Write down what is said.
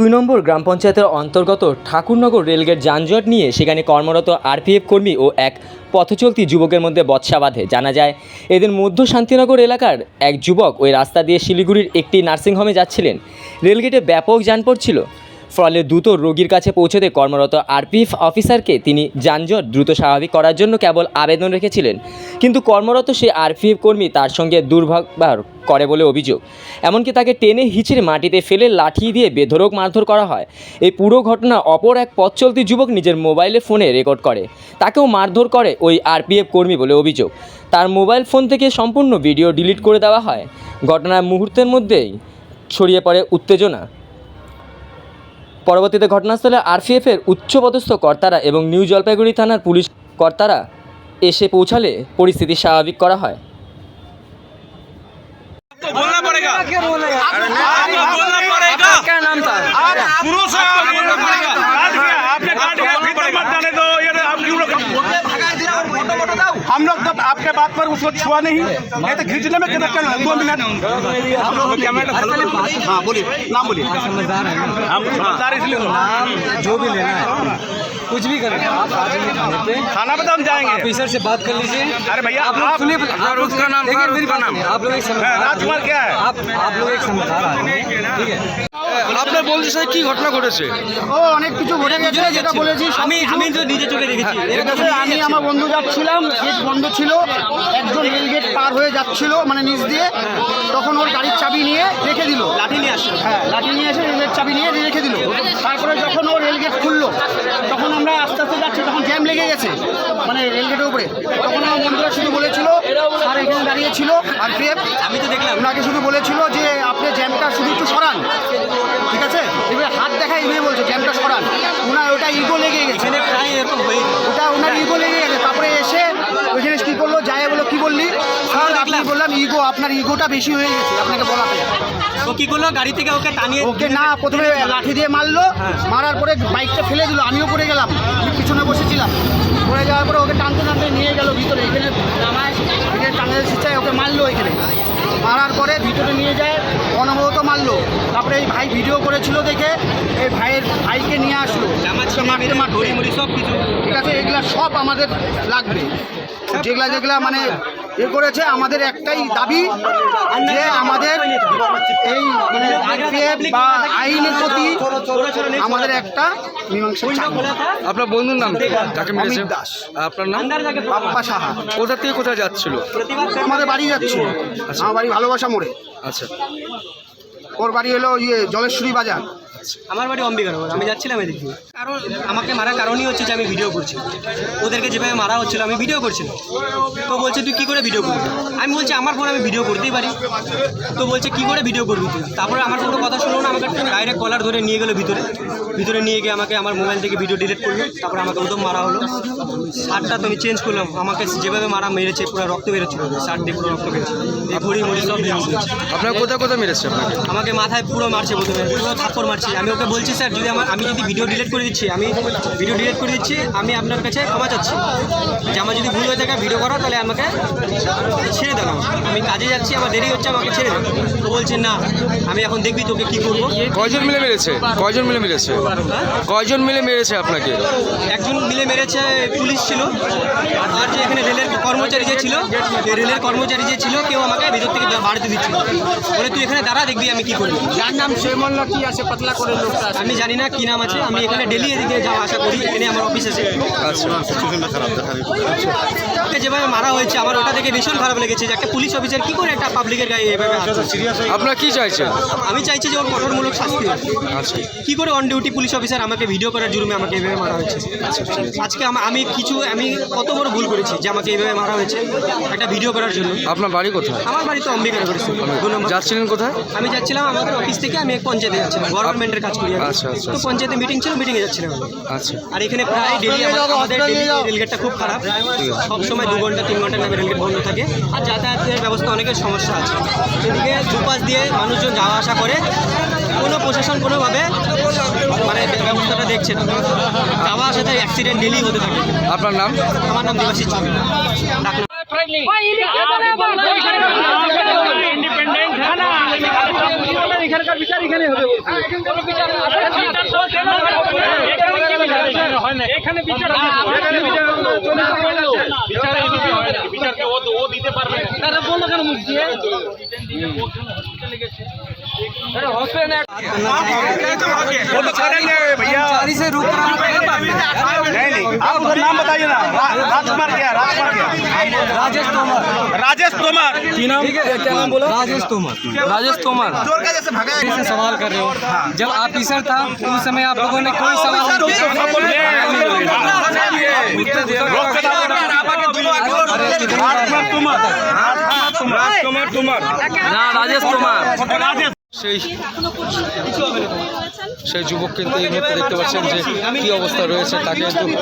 দুই নম্বর গ্রাম পঞ্চায়েতের অন্তর্গত ঠাকুরনগর রেলগেট যানজট নিয়ে সেখানে কর্মরত আরপিএফ কর্মী ও এক পথচলতি যুবকের মধ্যে বৎসা বাঁধে। জানা যায়, এদিন মধ্য শান্তিনগর এলাকার এক যুবক ওই রাস্তা দিয়ে শিলিগুড়ির একটি নার্সিংহোমে যাচ্ছিলেন। রেলগেটে ব্যাপক যানপট ছিল। ফলে দ্রুত রোগীর কাছে পৌঁছতে কর্মরত আরপিএফ অফিসারকে তিনি যানজট দ্রুত স্বাভাবিক করার জন্য কেবল আবেদন রেখেছিলেন। কিন্তু কর্মরত সেই আরপিএফ কর্মী তার সঙ্গে দুর্ব্যবহার করে বলে অভিযোগ। এমনকি তাকে টেনে হিচড়ে মাটিতে ফেলে লাঠি দিয়ে বেধরক মারধর করা হয়। এই পুরো ঘটনা অপর এক পথ চলতি যুবক নিজের মোবাইলে ফোনে রেকর্ড করে। তাকেও মারধর করে ওই আরপিএফ কর্মী বলে অভিযোগ। তার মোবাইল ফোন থেকে সম্পূর্ণ ভিডিও ডিলিট করে দেওয়া হয়। ঘটনার মুহূর্তের মধ্যেই ছড়িয়ে পড়ে উত্তেজনা। পরবর্তীতে ঘটনাস্থলে আরপিএফের উচ্চপদস্থ কর্তারা এবং নিউ জলপাইগুড়ি থানার পুলিশ কর্তারা এসে পৌঁছালে পরিস্থিতি স্বাভাবিক করা হয় तो बोलना पड़ेगा क्या बोलेगा आपको बोलना पड़ेगा क्या नाम था सुनो सर आपको बोलना पड़ेगा हम लोग तब आपके बात पर उसको छुआ नहीं। नहीं तो खींचने में कितना चल दो मिनट। हम लोग कैमरा हाँ बोलिए। नाम बोलिए। हम समझदार इसलिए तो। जो भी लेना है। कुछ भी करें आप जाइए पे तो हम जाएँगे। ऑफिसर से बात कर लीजिए। अरे भैया आप लोग सुनिए उसका नाम मेरी उसका नाम। आप लोग एक समझदार राजकुमार क्या है? आप आप लोग एक समझदार आदमी हैं, ठीक है। আপনার বন্ধুর সাথে কি ঘটনা ঘটেছে? ও অনেক কিছু ঘটে গেছে যেটা বলেছি আমি আমি তো নিজে চোখে দেখেছি। আছে, আমি আমার বন্ধু যাচ্ছিলাম গেট বন্ধ ছিল একজন রেল গেট পার হয়ে যাচ্ছিল মানে নিচ দিয়ে তখন ওর গাড়ির চাবি নিয়ে রেখে দিল। লাঠি নিয়ে আসলো। হ্যাঁ লাঠি নিয়ে এসে রেলের চাবি নিয়ে রেখে দিল। তারপরে যখন ও রেল গেট খুললো তখন আমরা আস্তে আস্তে যাচ্ছি তখন জ্যাম লেগে গেছে মানে রেল গেটের উপরে। তখন আমার বন্ধুরা শুধু বলেছিল স্যার এখানে দাঁড়িয়ে ছিল আর পিএফ আমি তো দেখলাম। ওনাকে শুধু বলেছিল যে আপনি বললাম ইগো আপনার ইগোটা বেশি হয়ে গেছে আপনাকে বলাতে ও কি করল? গাড়ি থেকে ওকে টানিয়ে ওকে না প্রথমে লাঠি দিয়ে মারলো মারার পরে বাইকটা ফেলে দিল আমিও পড়ে গেলাম আমি পিছনে বসেছিলাম। পড়ে যাওয়ার পরে ওকে টানতে টানতে নিয়ে গেল ভিতরে এখানে নামায় এখানে টানের শিচায় ওকে মারলো এখানে। মারার পরে ভিতরে নিয়ে যায় অনবরত মারলো। তারপরে এই ভাই ভিডিও করেছিল দেখে এই ভাইয়ের ভাইকে নিয়ে আসলো। মারতে মারতে। সব কিছু ঠিক আছে এগুলা সব আমাদের লাগবে। যেগুলা যেগুলা মানে এ করেছে আমাদের একটাই দাবি যে আমাদের এই মানে বা আইনের প্রতি আমাদের একটা আপনার বন্ধুর নাম যাকে দাস। আপনার নাম? বাপ্পা সাহা। কোথা থেকে কোথায় যাচ্ছিল? আমাদের বাড়ি যাচ্ছিল। আচ্ছা। আমার বাড়ি ভালোবাসা মোড়ে। আচ্ছা। ওর বাড়ি হলো ইয়ে জলেশ্বরী বাজার। আমার বাড়ি অম্বিকার আমি যাচ্ছিলাম এদিকে আমাকে মারার কারণই হচ্ছে যে আমি ভিডিও করছি। ওদেরকে যেভাবে মারা হচ্ছিল আমি ভিডিও করছিলাম তো বলছে তুই কী করে ভিডিও করবি? আমি বলছি আমার ফোন আমি ভিডিও করতেই পারি। তো বলছে কী করে ভিডিও করবি তুই? তারপরে আমার কোনো কথা শুনলো না আমাকে ডাইরেক্ট কলার ধরে নিয়ে গেলো ভিতরে। ভিতরে নিয়ে গিয়ে আমাকে আমার মোবাইল থেকে ভিডিও ডিলিট করল তারপরে আমাকে উদম মারা হলো। শার্টটা তো আমি চেঞ্জ করলাম আমাকে যেভাবে মারা মেরেছে পুরো রক্ত বেরোচ্ছিল শার্ট দিয়ে পুরো রক্ত বেরোচ্ছে। এই ঘড়ি মুড়ি সব আপনার কোথায় কোথায় মেরেছে আমাকে মাথায় পুরো মারছে প্রথমে পুরো থাপ্পড় মারছে। আমি ওকে বলছি স্যার যদি আমার আমি যদি ভিডিও ডিলিট করে দিচ্ছি আমি ভিডিও ডিলিট করে দিচ্ছি আমি আপনার কাছে ক্ষমা চাচ্ছি। যে আমার যদি ভুল হয়ে থাকে ভিডিও করো তাহলে আমাকে ছেড়ে দেন আমাকে। আমি কাজে যাচ্ছি আমার দেরি হচ্ছে আমাকে ছেড়ে দেন তো বলছে না আমি এখন দেখবি তোকে কী করব? কয়জন মিলে মেরেছে? কয়জন মিলে মেরেছে? কয়জন মিলে মেরেছে আপনাকে? একজন মিলে মেরেছে পুলিশ ছিল। আর যে এখানে রেলের কর্মচারী যে ছিল রেলের কর্মচারী যে ছিল কেউ আমাকে ভিতর থেকে বাড়িতে দিচ্ছিল বলে তুই এখানে দাঁড়া দেখবি আমি কি করি যার নাম না কি আছে পাতলা করে লোকটা আমি জানি না কি নাম আছে আমি এখানে ডেলি এদিকে যাওয়া আসা করি এখানে আমার অফিস আছে। আচ্ছা ওকে যেভাবে মারা হয়েছে আমার ওটা দেখে ভীষণ খারাপ লেগেছে যে একটা পুলিশ অফিসার কি করে একটা পাবলিকের গায়ে এভাবে আপনার কি চাইছেন? আমি চাইছি যে ওর কঠোরমূলক শাস্তি আচ্ছা। কি করে অন ডিউটি পুলিশ অফিসার আমাকে ভিডিও করার জুরুমে আমাকে এভাবে মারা হয়েছে? আজকে আমি কিছু আমি কত বড় ভুল করেছি যে আমাকে এইভাবে মারা হয়েছে? একটা ভিডিও করার জন্য। আপনার বাড়ি কোথায়? আমার বাড়ি তো অম্বিকা করেছি যাচ্ছিলেন কোথায়? আমি যাচ্ছিলাম আমাদের অফিস থেকে আমি এক পঞ্চায়েতে যাচ্ছিলাম গভর্নমেন্টের কাজ করি আচ্ছা, আচ্ছা, তো আচ্ছা। পঞ্চায়েতে মিটিং ছিল মিটিংয়ে যাচ্ছিলাম আমি। আচ্ছা। আর এখানে প্রায় ডেলি আমাদের ডেলি রেলগেটটা খুব খারাপ। সব সময় দু ঘণ্টা তিন ঘণ্টা নামে রেলগেট বন্ধ থাকে। আর যাতায়াতের ব্যবস্থা অনেকের সমস্যা আছে। এদিকে দুপাশ দিয়ে মানুষজন যাওয়া আসা করে কোনো প্রশাসন কোনোভাবে মানে ব্যবস্থাটা দেখছে না। যাওয়া আসাতে অ্যাক্সিডেন্ট ডেলি হতে থাকে। আপনার নাম? আমার নাম দেবাশিস হয় না। এখানে বিচার বিচার ও দিতে পারবে না। তারা বলল কেন মুখ দিয়ে? भैया नहीं नहीं आप उधर नाम बताइए ना राजकुमार क्या राजकुमार क्या राजेश तोमर राजेश तोमर क्या नाम बोला राजेश तोमर राजेश तोमर चोर जैसे से सवाल कर रहे हो जब आप ऑफिसर था उस समय आप लोगों ने कोई सवाल সেই যুবককে যুবক কিন্তু এই মুহূর্তে দেখতে পাচ্ছেন যে কি অবস্থা রয়েছে তাকে কিন্তু